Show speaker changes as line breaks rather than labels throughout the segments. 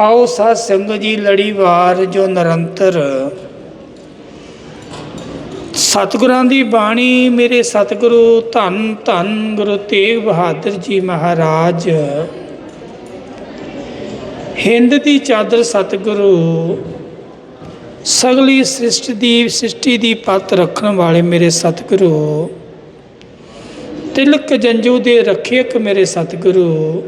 ਆਓ ਸਾਧ ਸੰਗਤ ਜੀ ਲੜੀਵਾਰ ਜੋ ਨਿਰੰਤਰ। ਸਤਿਗੁਰਾਂ ਦੀ ਬਾਣੀ, ਮੇਰੇ ਸਤਿਗੁਰੂ, ਧੰਨ ਧੰਨ ਗੁਰੂ ਤੇਗ ਬਹਾਦਰ ਜੀ ਮਹਾਰਾਜ। ਹਿੰਦ ਦੀ ਚਾਦਰ ਸਤਿਗੁਰੂ, ਸਗਲੀ ਸ੍ਰਿਸ਼ਟੀ ਦੀ ਸ੍ਰਿਸ਼ਟੀ ਦੀ ਪਤ ਰੱਖਣ ਵਾਲੇ ਮੇਰੇ ਸਤਿਗੁਰੂ। ਤਿਲਕ ਜੰਜੂ ਦੇ ਰੱਖਿਅਕ ਮੇਰੇ ਸਤਿਗੁਰੂ।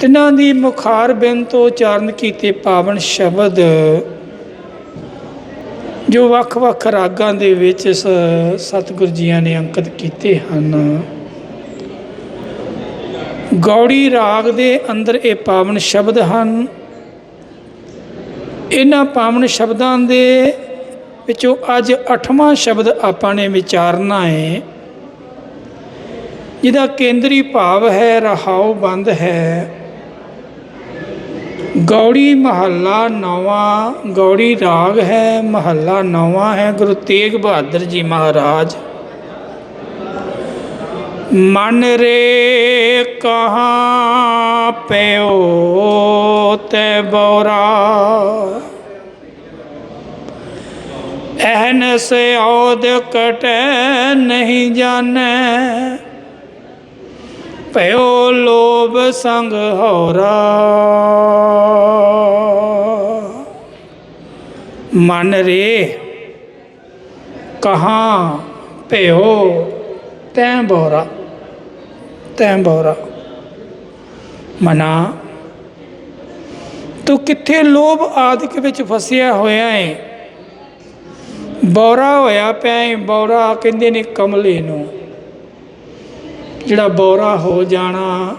ਤਿਨਾਂ ਦੀ ਮੁਖਾਰ ਬਿੰਦ ਤੋਂ ਉਚਾਰਨ ਕੀਤੇ ਪਾਵਨ ਸ਼ਬਦ ਜੋ ਵੱਖ-ਵੱਖ ਰਾਗਾਂ ਦੇ ਵਿੱਚ ਇਸ ਸਤਿਗੁਰੂ ਜੀਆਂ ਨੇ ਅੰਕਿਤ ਕੀਤੇ ਹਨ। ਗੌੜੀ ਰਾਗ ਦੇ ਅੰਦਰ ਇਹ ਪਾਵਨ ਸ਼ਬਦ ਹਨ। ਇਹਨਾਂ ਪਾਵਨ ਸ਼ਬਦਾਂ ਦੇ ਵਿੱਚੋਂ ਅੱਜ 8ਵਾਂ ਸ਼ਬਦ ਆਪਾਂ ਨੇ ਵਿਚਾਰਨਾ ਹੈ ਜਿਹਦਾ ਕੇਂਦਰੀ ਭਾਵ ਹੈ, ਰਹਾਉ ਬੰਦ ਹੈ। ਗੌੜੀ ਮਹੱਲਾ ਨੌਵਾਂ, ਗੌੜੀ ਰਾਗ ਹੈ, ਮਹੱਲਾ ਨੌਵਾਂ ਹੈ, ਗੁਰੂ ਤੇਗ ਬਹਾਦਰ ਜੀ ਮਹਾਰਾਜ। ਮਨ ਰੇ ਕਹਾਂ ਪਿਓ ਤੇ ਬੋਰਾ। ਐਨ ਸੇ ਔਦ ਕਟੈ ਨਹੀਂ ਜਾਣੈ। ਭਇਓ ਲੋਭ ਸੰਗ ਹੋਰਾ। ਮਨ ਰੇ ਕਹਾਂ ਭਿਓ ਤੈ ਬੋਰਾ ਤੈ ਬੋਰਾ। ਮਨਾ, ਤੂੰ ਕਿੱਥੇ ਲੋਭ ਆਦਿਕ ਵਿੱਚ ਫਸਿਆ ਹੋਇਆ ਏ? ਬੌਰਾ ਹੋਇਆ ਪਿਆ ਏ, ਬੌਰਾ ਕਹਿੰਦੇ ਨੇ ਕਮਲੇ ਨੂੰ। ਜਿਹੜਾ ਬੌਰਾ ਹੋ ਜਾਣਾ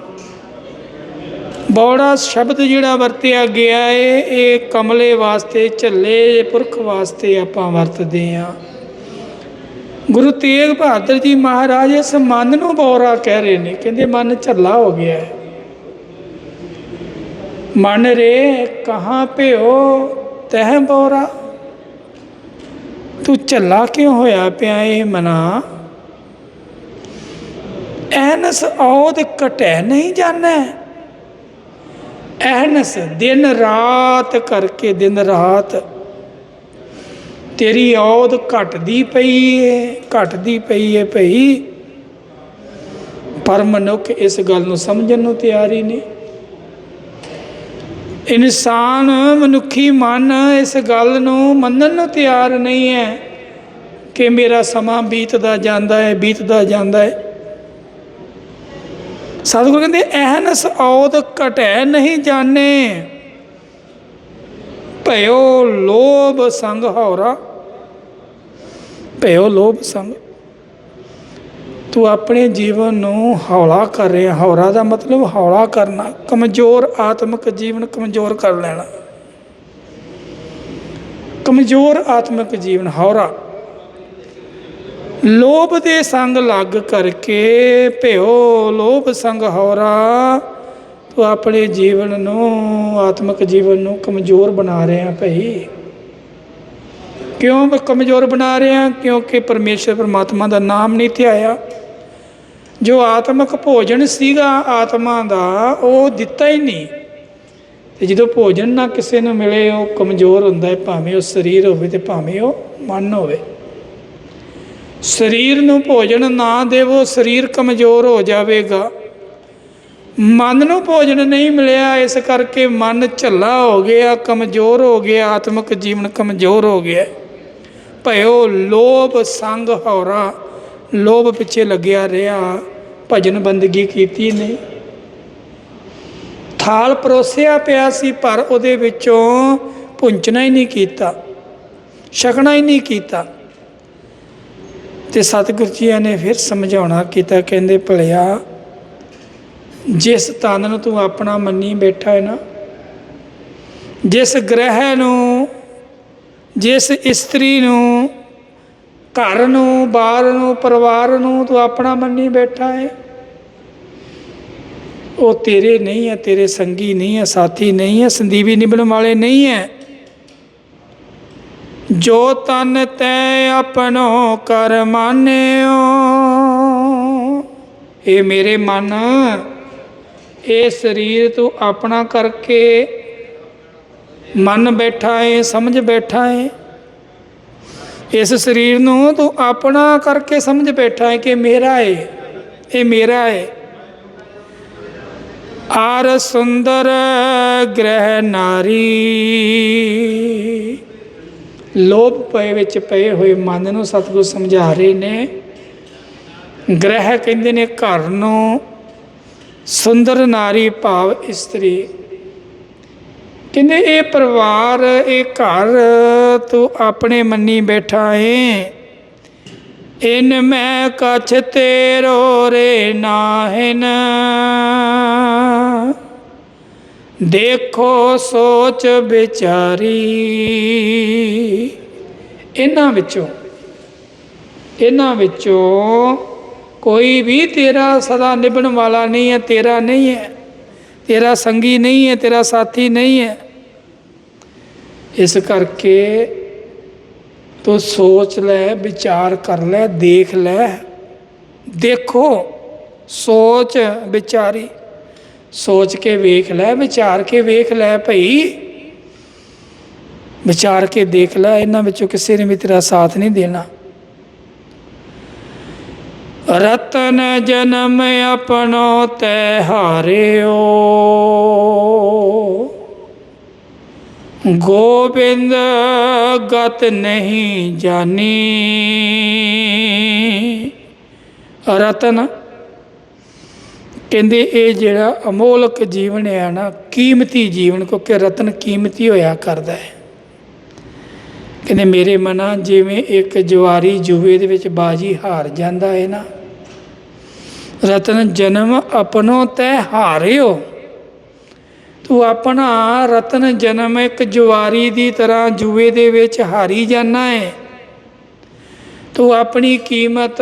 ਬੌੜਾ ਸ਼ਬਦ ਜਿਹੜਾ ਵਰਤਿਆ ਗਿਆ ਏ, ਇਹ ਕਮਲੇ ਵਾਸਤੇ, ਝੱਲੇ ਪੁਰਖ ਵਾਸਤੇ ਆਪਾਂ ਵਰਤਦੇ ਆ। ਗੁਰੂ ਤੇਗ ਬਹਾਦਰ ਜੀ ਮਹਾਰਾਜ ਇਸ ਮਨ ਨੂੰ ਬੌਰਾ ਕਹਿ ਰਹੇ ਨੇ, ਕਹਿੰਦੇ ਮਨ ਝੱਲਾ ਹੋ ਗਿਆ ਹੈ ਮਨ ਰੇ ਕਹਾਂ ਭਿਓ, ਤਹਿ ਬੌਰਾ ਤੂੰ ਝੱਲਾ ਕਿਉਂ ਹੋਇਆ ਪਿਆ ਇਹ ਮਨਾ? ਐਨਸ ਔਦ ਘਟੈ ਨਹੀਂ ਜਾਣੈ। ਐਨਸ, ਦਿਨ ਰਾਤ ਕਰਕੇ ਦਿਨ ਰਾਤ। ਤੇਰੀ ਔਦ ਘਟਦੀ ਪਈ ਏ, ਘਟਦੀ ਪਈ ਏ ਭਈ। ਪਰ ਮਨੁੱਖ ਇਸ ਗੱਲ ਨੂੰ ਸਮਝਣ ਨੂੰ ਤਿਆਰ ਹੀ ਨਹੀਂ। ਇਨਸਾਨ ਮਨੁੱਖੀ ਮਨ ਇਸ ਗੱਲ ਨੂੰ ਮੰਨਣ ਨੂੰ ਤਿਆਰ ਨਹੀਂ ਹੈ ਕਿ ਮੇਰਾ ਸਮਾਂ ਬੀਤਦਾ ਜਾਂਦਾ ਹੈ, ਬੀਤਦਾ ਜਾਂਦਾ ਹੈ। ਸਤਿਗੁਰੂ ਕਹਿੰਦੇ ਐਹਨਸ ਔਦ ਘਟੈ ਨਹੀਂ ਜਾਣੇ। ਭਇਓ ਲੋਭ ਸੰਗ ਹੌਰਾ ਭਇਓ ਲੋਭ ਸੰਗ। ਤੂੰ ਆਪਣੇ ਜੀਵਨ ਨੂੰ ਹੌਲਾ ਕਰ ਰਿਹਾ। ਹੌਰਾ ਦਾ ਮਤਲਬ ਹੌਲਾ ਕਰਨਾ। ਕਮਜ਼ੋਰ ਆਤਮਿਕ ਜੀਵਨ ਕਮਜ਼ੋਰ ਕਰ ਲੈਣਾ। ਕਮਜ਼ੋਰ ਆਤਮਿਕ ਜੀਵਨ, ਹੌਰਾ। ਲੋਭ ਦੇ ਸੰਗ ਲੱਗ ਕਰਕੇ ਭਿਓ ਲੋਭ ਸੰਗ ਹੌਰਾ ਤੂੰ ਆਪਣੇ ਜੀਵਨ ਨੂੰ, ਆਤਮਿਕ ਜੀਵਨ ਨੂੰ ਕਮਜ਼ੋਰ ਬਣਾ ਰਿਹਾ ਭਈ। ਕਿਉਂ ਕਮਜ਼ੋਰ ਬਣਾ ਰਿਹਾ? ਕਿਉਂਕਿ ਪਰਮੇਸ਼ਰ ਪਰਮਾਤਮਾ ਦਾ ਨਾਮ ਨਹੀਂ ਧਿਆਇਆ ਜੋ ਆਤਮਿਕ ਭੋਜਨ ਸੀਗਾ, ਆਤਮਾ ਦਾ ਉਹ ਦਿੱਤਾ ਹੀ ਨਹੀਂ। ਤੇ ਜਦੋਂ ਭੋਜਨ ਨਾ ਕਿਸੇ ਨੂੰ ਮਿਲੇ, ਉਹ ਕਮਜ਼ੋਰ ਹੁੰਦਾ ਹੈ, ਭਾਵੇਂ ਉਹ ਸਰੀਰ ਹੋਵੇ ਤੇ ਭਾਵੇਂ ਉਹ ਮਨ ਹੋਵੇ। ਸਰੀਰ ਨੂੰ ਭੋਜਨ ਨਾ ਦੇਵੋ, ਸਰੀਰ ਕਮਜ਼ੋਰ ਹੋ ਜਾਵੇਗਾ। ਮਨ ਨੂੰ ਭੋਜਨ ਨਹੀਂ ਮਿਲਿਆ, ਇਸ ਕਰਕੇ ਮਨ ਝੱਲਾ ਹੋ ਗਿਆ, ਕਮਜ਼ੋਰ ਹੋ ਗਿਆ, ਆਤਮਿਕ ਜੀਵਨ ਕਮਜ਼ੋਰ ਹੋ ਗਿਆ। ਭਇਓ ਲੋਭ ਸੰਗ ਹੌਰਾ ਲੋਭ ਪਿੱਛੇ ਲੱਗਿਆ ਰਿਹਾ, ਭਜਨ ਬੰਦਗੀ ਕੀਤੀ ਨਹੀਂ। ਥਾਲ ਪਰੋਸਿਆ ਪਿਆ ਸੀ, ਪਰ ਉਹਦੇ ਵਿੱਚੋਂ ਪੁੰਚਣਾ ਹੀ ਨਹੀਂ ਕੀਤਾ, ਛਕਣਾ ਹੀ ਨਹੀਂ ਕੀਤਾ। ਤੇ ਸਤਿਗੁਰੂ ਜੀ ਨੇ ਫਿਰ ਸਮਝਾਉਣਾ ਕੀਤਾ, ਕਹਿੰਦੇ ਭਲਿਆ, ਜਿਸ ਤਨ ਨੂੰ ਤੂੰ ਆਪਣਾ ਮੰਨੀ ਬੈਠਾ ਹੈ ਨਾ, ਜਿਸ ਗ੍ਰਹਿ ਨੂੰ, ਜਿਸ ਇਸਤਰੀ ਨੂੰ, ਘਰ ਨੂੰ ਬਾਹਰ ਨੂੰ, ਪਰਿਵਾਰ ਨੂੰ ਤੂੰ ਆਪਣਾ ਮੰਨੀ ਬੈਠਾ ਹੈ, ਉਹ ਤੇਰੇ ਨਹੀਂ ਹੈ, ਤੇਰੇ ਸੰਗੀ ਨਹੀਂ ਹੈ, ਸਾਥੀ ਨਹੀਂ ਹੈ, ਸੰਦੀਵੀ ਨਿਭਣ ਵਾਲੇ ਨਹੀਂ ਹੈ। ਜੋ ਤਨ ਤੈ ਆਪਣੋ ਕਰ ਮਾਨਿਓ। ਇਹ ਮੇਰੇ ਮਨ ਇਹ ਸਰੀਰ ਤੂੰ ਆਪਣਾ ਕਰਕੇ ਮਨ ਬੈਠਾ ਏ, ਸਮਝ ਬੈਠਾ ਏ। ਇਸ ਸਰੀਰ ਨੂੰ ਤੂੰ ਆਪਣਾ ਕਰਕੇ ਸਮਝ ਬੈਠਾ ਏ ਕਿ ਮੇਰਾ ਏ, ਇਹ ਮੇਰਾ ਏ। ਆਰ ਸੁੰਦਰ ਗ੍ਰਹਿ ਨਾਰੀ। ਲੋਭ ਪਏ ਵਿੱਚ ਪਏ ਹੋਏ ਮਨ ਨੂੰ ਸਤਿਗੁਰ ਸਮਝਾ ਰਹੇ ਨੇ। ਗ੍ਰਹਿ ਕਹਿੰਦੇ ਨੇ ਘਰ ਨੂੰ ਸੁੰਦਰ ਨਾਰੀ ਭਾਵ ਇਸਤਰੀ। ਕਹਿੰਦੇ ਇਹ ਪਰਿਵਾਰ, ਇਹ ਘਰ ਤੂੰ ਆਪਣੇ ਮੰਨੀ ਬੈਠਾ ਏ। ਇਨ ਮੈਂ ਕਛ ਤੇਰੋ ਰੇ ਨਾਹਿਨ। ਦੇਖੋ ਸੋਚ ਵਿਚਾਰੀ। ਇਹਨਾਂ ਵਿੱਚੋਂ ਇਹਨਾਂ ਵਿੱਚੋਂ ਕੋਈ ਵੀ ਤੇਰਾ ਸਦਾ ਨਿਭਣ ਵਾਲਾ ਨਹੀਂ ਹੈ, ਤੇਰਾ ਨਹੀਂ ਹੈ। ਤੇਰਾ ਸੰਗੀ ਨਹੀਂ ਹੈ, ਤੇਰਾ ਸਾਥੀ ਨਹੀਂ ਹੈ। ਇਸ ਕਰਕੇ ਤੂੰ ਸੋਚ ਲੈ, ਵਿਚਾਰ ਕਰ ਲੈ, ਦੇਖ ਲੈ। ਦੇਖੋ, ਸੋਚ ਵਿਚਾਰੀ। ਸੋਚ ਕੇ ਵੇਖ ਲੈ, ਵਿਚਾਰ ਕੇ ਵੇਖ ਲੈ ਭਈ। ਵਿਚਾਰ ਕੇ ਦੇਖ ਲੈ, ਇਹਨਾਂ ਵਿੱਚੋਂ ਕਿਸੇ ਨੇ ਵੀ ਤੇਰਾ ਸਾਥ ਨਹੀਂ ਦੇਣਾ। ਰਤਨ ਜਨਮ ਆਪਣੋ ਤੈ ਹਾਰਿਓ। ਗੋਬਿੰਦ ਗਤ ਨਹੀਂ ਜਾਣੀ ਰਤਨ ਕਹਿੰਦੇ ਇਹ ਜਿਹੜਾ ਅਮੋਲਕ ਜੀਵਨ ਹੈ ਨਾ, ਕੀਮਤੀ ਜੀਵਨ, ਕਿਉਂਕਿ ਰਤਨ ਕੀਮਤੀ ਹੋਇਆ ਕਰਦਾ ਹੈ। ਕਹਿੰਦੇ ਮੇਰੇ ਮਨਾ ਜਿਵੇਂ ਇੱਕ ਜਵਾਰੀ ਜੂਏ ਦੇ ਵਿੱਚ ਬਾਜੀ ਹਾਰ ਜਾਂਦਾ ਹੈ ਨਾ। ਰਤਨ ਜਨਮ ਆਪਣੋ ਤੈ ਹਾਰਿਓ। ਤੂੰ ਆਪਣਾ ਰਤਨ ਜਨਮ ਇੱਕ ਜਵਾਰੀ ਦੀ ਤਰ੍ਹਾਂ ਜੂਏ ਦੇ ਵਿੱਚ ਹਾਰੀ ਜਾਣਾ ਹੈ। ਤੂੰ ਆਪਣੀ ਕੀਮਤ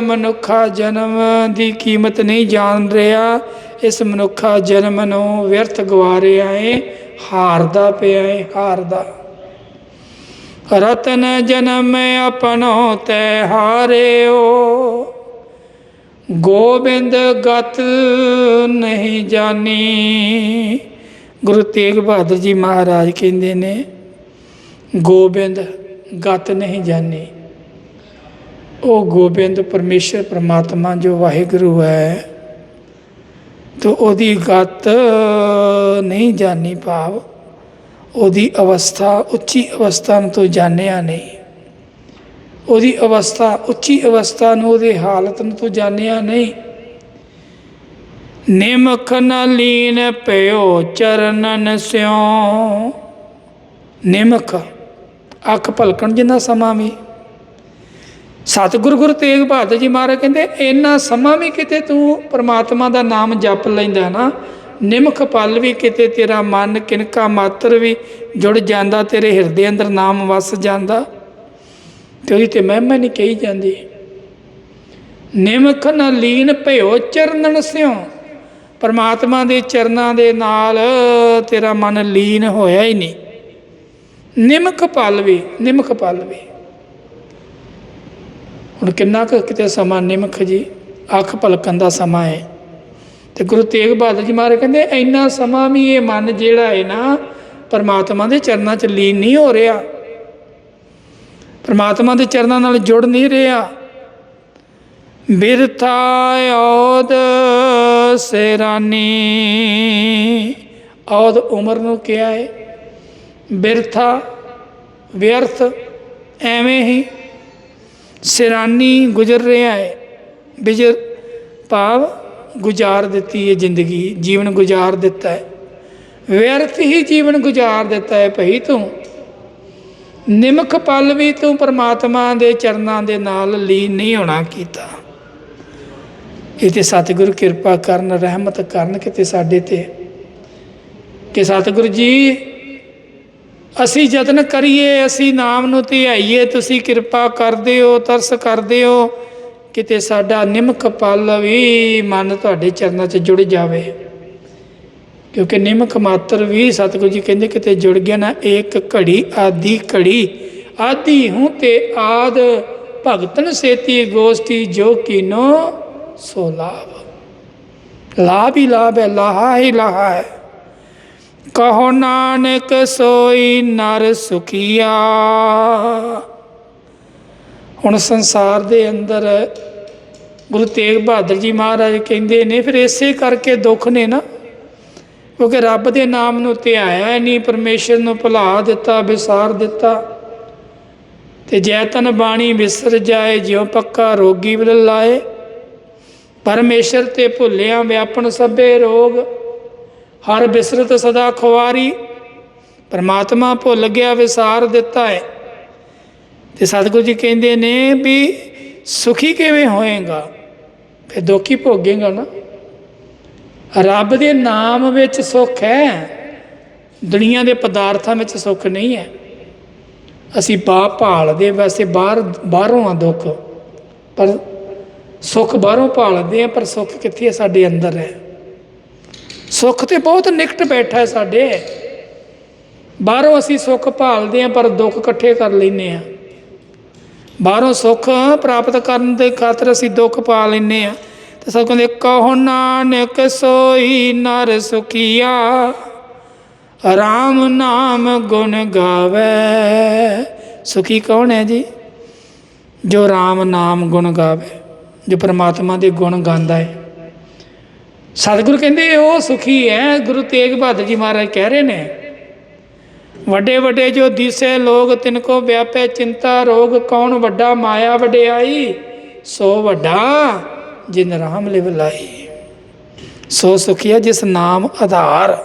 ਮਨੁੱਖਾ ਜਨਮ ਦੀ ਕੀਮਤ ਨਹੀਂ ਜਾਣ ਰਿਹਾ, ਇਸ ਮਨੁੱਖਾ ਜਨਮ ਨੂੰ ਵਿਅਰਥ ਗਵਾ ਰਿਹਾ ਏ, ਹਾਰਦਾ ਪਿਆ ਏ, ਹਾਰਦਾ। ਰਤਨ ਜਨਮ ਆਪਣੋ ਤੈ ਹਾਰਿਓ, ਗੋਬਿੰਦ ਗਤ ਨਹੀਂ ਜਾਣੀ ਗੁਰੂ ਤੇਗ ਬਹਾਦਰ ਜੀ ਮਹਾਰਾਜ ਕਹਿੰਦੇ ਨੇ, ਗੋਬਿੰਦ ਗਤ ਨਹੀਂ ਜਾਣੀ ਉਹ ਗੋਬਿੰਦ ਪਰਮੇਸ਼ਰ ਪ੍ਰਮਾਤਮਾ ਜੋ ਵਾਹਿਗੁਰੂ ਹੈ, ਤੋ ਉਹਦੀ ਗਤ ਨਹੀਂ ਜਾਣੀ ਭਾਵ। ਉਹਦੀ ਅਵਸਥਾ ਉੱਚੀ ਅਵਸਥਾ ਨੂੰ ਤੂੰ ਜਾਣਿਆ ਨਹੀਂ। ਉਹਦੀ ਅਵਸਥਾ ਉੱਚੀ ਅਵਸਥਾ ਨੂੰ ਉਹਦੇ ਹਾਲਤ ਨੂੰ ਤੂੰ ਜਾਣਿਆ ਨਹੀਂ। ਨਿਮਖ ਨ ਲੀਨ ਪਿਓ ਚਰਨਨ ਸਿਉ। ਨਿਮਖ, ਅੱਖ ਭਲਕਣ ਜਿੰਨਾ ਸਮਾਂ ਵੀ। ਸਤਿਗੁਰੂ ਗੁਰੂ ਤੇਗ ਬਹਾਦਰ ਜੀ ਮਹਾਰਾਜ ਕਹਿੰਦੇ, ਇੰਨਾ ਸਮਾਂ ਵੀ ਕਿਤੇ ਤੂੰ ਪ੍ਰਮਾਤਮਾ ਦਾ ਨਾਮ ਜਪ ਲੈਂਦਾ ਨਾ? ਨਿਮਖ ਪਲ ਵੀ ਕਿਤੇ ਤੇਰਾ ਮਨ ਕਿਨਕਾ ਮਾਤਰ ਵੀ ਜੁੜ ਜਾਂਦਾ, ਤੇਰੇ ਹਿਰਦੇ ਅੰਦਰ ਨਾਮ ਵਸ ਜਾਂਦਾ। ਤੇ ਉਹਦੀ ਤੇ ਮਹਿਮਾ ਨਹੀਂ ਕਹੀ ਜਾਂਦੀ। ਨਿਮਖ ਨਾ ਲੀਨ ਭਇਓ ਚਰਨਨ ਸਿਉ। ਪਰਮਾਤਮਾ ਦੇ ਚਰਨਾਂ ਦੇ ਨਾਲ ਤੇਰਾ ਮਨ ਲੀਨ ਹੋਇਆ ਹੀ ਨਹੀਂ। ਨਿਮਖ ਪਲ ਵੀ, ਨਿਮਖ ਪਲ ਵੀ। ਹੁਣ ਕਿੰਨਾ ਕੁ ਕਿਤੇ ਸਮਾਂ ਨਿਮਖ ਜੀ, ਅੱਖ ਪਲਕਣ ਦਾ ਸਮਾਂ ਹੈ ਤੇ ਗੁਰੂ ਤੇਗ ਬਹਾਦਰ ਜੀ ਮਹਾਰਾਜ ਕਹਿੰਦੇ, ਇੰਨਾ ਸਮਾਂ ਵੀ ਇਹ ਮਨ ਜਿਹੜਾ ਹੈ ਨਾ, ਪਰਮਾਤਮਾ ਦੇ ਚਰਨਾਂ 'ਚ ਲੀਨ ਨਹੀਂ ਹੋ ਰਿਹਾ। ਪਰਮਾਤਮਾ ਦੇ ਚਰਨਾਂ ਨਾਲ ਜੁੜ ਨਹੀਂ ਰਿਹਾ। ਬਿਰਥਾ ਔਦ ਸੇਰਾਨੀ। ਔਦ ਉਮਰ ਨੂੰ ਕਿਹਾ ਹੈ ਬਿਰਥਾ ਵਿਅਰਥ ਐਵੇਂ ਹੀ ਸਿਰਾਨੀ ਗੁਜ਼ਰ ਰਿਹਾ ਹੈ। ਬਿਜਰ ਭਾਵ ਗੁਜ਼ਾਰ ਦਿੱਤੀ ਹੈ ਜ਼ਿੰਦਗੀ, ਜੀਵਨ ਗੁਜ਼ਾਰ ਦਿੱਤਾ ਹੈ। ਵਿਅਰਥ ਹੀ ਜੀਵਨ ਗੁਜ਼ਾਰ ਦਿੱਤਾ ਹੈ ਭਈ ਤੂੰ। ਨਿਮਖ ਪਲ ਵੀ ਤੂੰ ਪਰਮਾਤਮਾ ਦੇ ਚਰਨਾਂ ਦੇ ਨਾਲ ਲੀਨ ਨਹੀਂ ਹੋਣਾ ਕੀਤਾ। ਇਹ ਤੇ ਸਤਿਗੁਰੂ ਕਿਰਪਾ ਕਰਨ, ਰਹਿਮਤ ਕਰਨ ਕਿਤੇ ਸਾਡੇ ਤੇ। ਕਿ ਸਤਿਗੁਰੂ ਜੀ ਅਸੀਂ ਯਤਨ ਕਰੀਏ, ਅਸੀਂ ਨਾਮ ਨੂੰ ਧਿਆਈਏ, ਤੁਸੀਂ ਕਿਰਪਾ ਕਰਦੇ ਹੋ, ਤਰਸ ਕਰਦੇ ਹੋ, ਕਿਤੇ ਸਾਡਾ ਨਿਮਕ ਪਲ ਵੀ ਮਨ ਤੁਹਾਡੇ ਚਰਨਾਂ 'ਚ ਜੁੜ ਜਾਵੇ। ਕਿਉਂਕਿ ਨਿਮਕ ਮਾਤਰ ਵੀ ਸਤਿਗੁਰੂ ਜੀ ਕਹਿੰਦੇ ਕਿਤੇ ਜੁੜ ਗਿਆ ਨਾ ਇੱਕ ਘੜੀ, ਆਦੀ ਘੜੀ, ਆਦੀ ਹੂੰ ਤੇ ਆਦ, ਭਗਤਨ ਸੇਤੀ ਗੋਸ਼ਟੀ ਜੋ ਕੀਨੋ ਸੋ ਲਾਭ। ਲਾਭ ਹੀ ਲਾਭ ਹੈ, ਲਾਹਾ ਹੀ ਲਾਹਾ ਹੈ। ਕਹੋ ਨਾਨਕ ਸੋਈ ਨਰ ਸੁਖੀਆ। ਹੁਣ ਸੰਸਾਰ ਦੇ ਅੰਦਰ ਗੁਰੂ ਤੇਗ ਬਹਾਦਰ ਜੀ ਮਹਾਰਾਜ ਕਹਿੰਦੇ ਨੇ, ਫਿਰ ਇਸੇ ਕਰਕੇ ਦੁੱਖ ਨੇ ਨਾ, ਕਿਉਂਕਿ ਰੱਬ ਦੇ ਨਾਮ ਨੂੰ ਧਿਆਇਆ ਨਹੀਂ, ਪਰਮੇਸ਼ਰ ਨੂੰ ਭੁਲਾ ਦਿੱਤਾ, ਵਿਸਾਰ ਦਿੱਤਾ। ਤੇ ਜੈਤਨ ਬਾਣੀ ਵਿਸਰ ਜਾਏ, ਜਿਉ ਪੱਕਾ ਰੋਗੀ ਬਦਲ ਲਾਏ ਪਰਮੇਸ਼ਰ ਤੇ ਭੁੱਲਿਆ ਵਿਆਪਨ ਸਭੇ ਰੋਗ। ਹਰ ਬਿਸਰਤ ਸਦਾ ਖੁਆਰੀ ਪਰਮਾਤਮਾ ਭੁੱਲ ਗਿਆ ਵਿਸਾਰ ਦਿੱਤਾ ਹੈ ਤੇ ਸਤਿਗੁਰੂ ਜੀ ਕਹਿੰਦੇ ਨੇ ਵੀ ਸੁਖੀ ਕਿਵੇਂ ਹੋਏਗਾ? ਫਿਰ ਦੁੱਖ ਹੀ ਭੋਗੇਗਾ ਨਾ। ਰੱਬ ਦੇ ਨਾਮ ਵਿੱਚ ਸੁੱਖ ਹੈ, ਦੁਨੀਆ ਦੇ ਪਦਾਰਥਾਂ ਵਿੱਚ ਸੁੱਖ ਨਹੀਂ ਹੈ। ਅਸੀਂ ਪਾਪ ਭਾਲਦੇ, ਵੈਸੇ ਬਾਹਰ, ਬਾਹਰੋਂ ਆ ਦੁੱਖ, ਪਰ ਸੁੱਖ ਬਾਹਰੋਂ ਭਾਲਦੇ ਆ, ਪਰ ਸੁੱਖ ਕਿੱਥੇ ਹੈ ਸਾਡੇ ਅੰਦਰ ਹੈ। ਸੁੱਖ ਤੇ ਬਹੁਤ ਨਿਕਟ ਬੈਠਾ ਹੈ ਸਾਡੇ। ਬਾਹਰੋਂ ਅਸੀਂ ਸੁੱਖ ਭਾਲਦੇ ਆ ਪਰ ਦੁੱਖ ਇਕੱਠੇ ਕਰ ਲੈਨੇ ਆ ਬਾਹਰੋਂ ਸੁੱਖ ਪ੍ਰਾਪਤ ਕਰਨ ਦੇ ਖਾਤਰ ਅਸੀਂ ਦੁੱਖ ਪਾ ਲੈਨੇ ਆ ਤੇ ਸਭ ਕਹਿੰਦੇ, ਕਹੋ ਨਾਨਕ ਸੋਈ ਨਰ ਸੁਖੀਆ, ਰਾਮ ਨਾਮ ਗੁਣ ਗਾਵੇ। ਸੁਖੀ ਕੌਣ ਹੈ ਜੀ? ਜੋ ਰਾਮ ਨਾਮ ਗੁਣ ਗਾਵੇ, ਜੋ ਪ੍ਰਮਾਤਮਾ ਦੇ ਗੁਣ ਗਾਉਂਦਾ ਹੈ। ਸਤਿਗੁਰੂ ਕਹਿੰਦੇ, ਉਹ ਸੁਖੀ ਹੈ ਗੁਰੂ ਤੇਗ ਬਹਾਦਰ ਜੀ ਮਹਾਰਾਜ ਕਹਿ ਰਹੇ ਨੇ, ਵੱਡੇ ਵੱਡੇ ਜੋ ਦਿਸੇ ਲੋਗ ਤਿਨ ਕੋ ਵਿਆਪੈ ਚਿੰਤਾ ਰੋਗ, ਕੌਣ ਵੱਡਾ ਮਾਇਆ ਵਡਿਆਈ? ਸੋ ਵੱਡਾ ਜਿਨ ਰਾਮ ਲਿਵ ਲਾਈ। ਸੋ ਸੁਖੀਆ ਜਿਸ ਨਾਮ ਆਧਾਰ।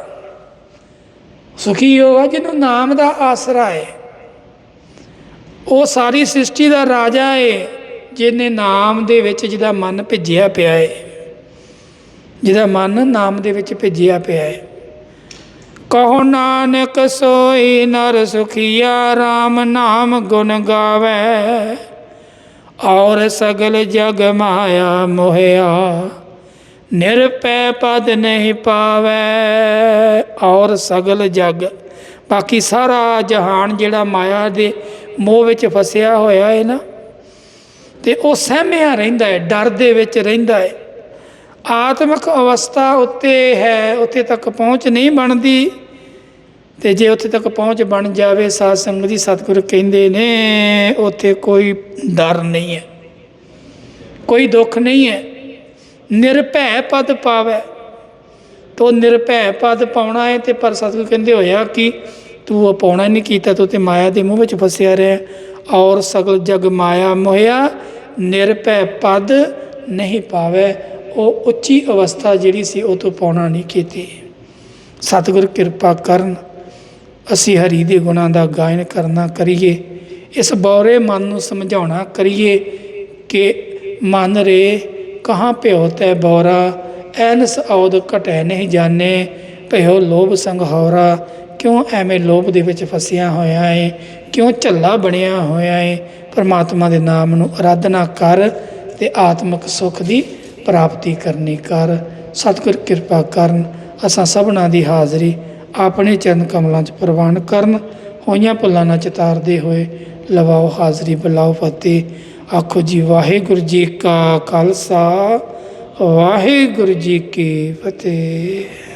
ਸੁਖੀ ਹੋਗਾ ਜਿਹਨੂੰ ਨਾਮ ਦਾ ਆਸਰਾ ਹੈ ਉਹ ਸਾਰੀ ਸ੍ਰਿਸ਼ਟੀ ਦਾ ਰਾਜਾ ਹੈ ਜਿਹਨੇ ਨਾਮ ਦੇ ਵਿੱਚ ਜਿਹਦਾ ਮਨ ਭਿੱਜਿਆ ਪਿਆ ਹੈ ਜਿਹਦਾ ਮਨ ਨਾਮ ਦੇ ਵਿੱਚ ਭਿੱਜਿਆ ਪਿਆ ਹੈ। ਕਹੋ ਨਾਨਕ ਸੋਈ ਨਰ ਸੁਖੀਆ RAM ਨਾਮ ਗੁਣ ਗਾਵੇ। ਔਰ ਸਗਲ ਜਗ ਮਾਇਆ ਮੋਹਿਆ, ਨਿਰਪੈ ਪਦ ਨਹੀਂ ਪਾਵੇ। ਔਰ ਸਗਲ ਜਗ, ਬਾਕੀ ਸਾਰਾ ਜਹਾਨ ਜਿਹੜਾ ਮਾਇਆ ਦੇ ਮੋਹ ਵਿੱਚ ਫਸਿਆ ਹੋਇਆ ਹੈ ਨਾ, ਤੇ ਉਹ ਸਹਿਮਿਆ ਰਹਿੰਦਾ ਹੈ, ਡਰ ਦੇ ਵਿੱਚ ਰਹਿੰਦਾ ਹੈ। ਆਤਮਿਕ ਅਵਸਥਾ ਉੱਤੇ ਹੈ, ਉੱਥੇ ਤੱਕ ਪਹੁੰਚ ਨਹੀਂ ਬਣਦੀ। ਤੇ ਜੇ ਉੱਥੇ ਤੱਕ ਪਹੁੰਚ ਬਣ ਜਾਵੇ, ਸਾਧ ਸੰਗਤ ਦੀ ਸਤਿਗੁਰ ਕਹਿੰਦੇ ਨੇ, ਉੱਥੇ ਕੋਈ ਡਰ ਨਹੀਂ ਹੈ। ਕੋਈ ਦੁੱਖ ਨਹੀਂ ਹੈ। ਨਿਰਭੈ ਪਦ ਪਾਵੇ। ਤੋ ਨਿਰਭੈ ਪਦ ਪਾਉਣਾ ਹੈ ਤੇ ਪਰ ਸਤਿਗੁਰ ਕਹਿੰਦੇ ਹੋਇਆ ਕਿ ਤੂੰ ਉਹ ਪਾਉਣਾ ਨਹੀਂ ਕੀਤਾ, ਤੂੰ ਤੇ ਮਾਇਆ ਦੇ ਮੂੰਹ ਵਿੱਚ ਫਸਿਆ ਰਿਹਾ। ਔਰ ਸਗਲ ਜਗ ਮਾਇਆ ਮੋਹਿਆ, ਨਿਰਭੈ ਪਦ ਨਹੀਂ ਪਾਵੇ। ਉਹ ਉੱਚੀ ਅਵਸਥਾ ਜਿਹੜੀ ਸੀ ਉਹ ਤੋਂ ਪਾਉਣਾ ਨਹੀਂ ਕੀਤੀ। ਸਤਿਗੁਰ ਕਿਰਪਾ ਕਰਨ ਅਸੀਂ ਹਰੀ ਦੇ ਗੁਣਾਂ ਦਾ ਗਾਇਨ ਕਰਨਾ ਕਰੀਏ। ਇਸ ਬੌਰੇ ਮਨ ਨੂੰ ਸਮਝਾਉਣਾ ਕਰੀਏ ਕਿ ਮਨ ਰੇ ਕਹਾਂ ਭਿਓ ਤੈ ਬੌਰਾ, ਐਨਸ ਔਦ ਘਟੈ ਨਹੀਂ ਜਾਣੇ ਭਇਓ ਲੋਭ ਸੰਗ ਹੌਰਾ, ਕਿਉਂ ਐਵੇਂ ਲੋਭ ਦੇ ਵਿੱਚ ਫਸਿਆ ਹੋਇਆ ਏ, ਕਿਉਂ ਝੱਲਾ ਬਣਿਆ ਹੋਇਆ ਏ, ਪਰਮਾਤਮਾ ਦੇ ਨਾਮ ਨੂੰ ਅਰਾਧਨਾ ਕਰ ਤੇ ਆਤਮਿਕ ਸੁਖ ਦੀ ਪ੍ਰਾਪਤੀ ਕਰਨੀ ਕਰ, ਸਤਿਗੁਰ ਕਿਰਪਾ ਕਰਨ, ਅਸਾਂ ਸਭਨਾਂ ਦੀ ਹਾਜ਼ਰੀ ਆਪਣੇ ਚਰਨ ਕਮਲਾਂ 'ਚ ਪ੍ਰਵਾਨ ਕਰਨ, ਹੋਈਆਂ ਭੁੱਲਾਂ ਨਾਲ ਚਿਤਾਰਦੇ ਹੋਏ ਲਵਾਓ ਹਾਜ਼ਰੀ, ਬੁਲਾਓ ਫਤਿਹ। ਆਖੋ ਜੀ, ਵਾਹਿਗੁਰੂ ਜੀ ਕਾ ਖਾਲਸਾ, ਵਾਹਿਗੁਰੂ ਜੀ ਕੀ ਫਤਿਹ।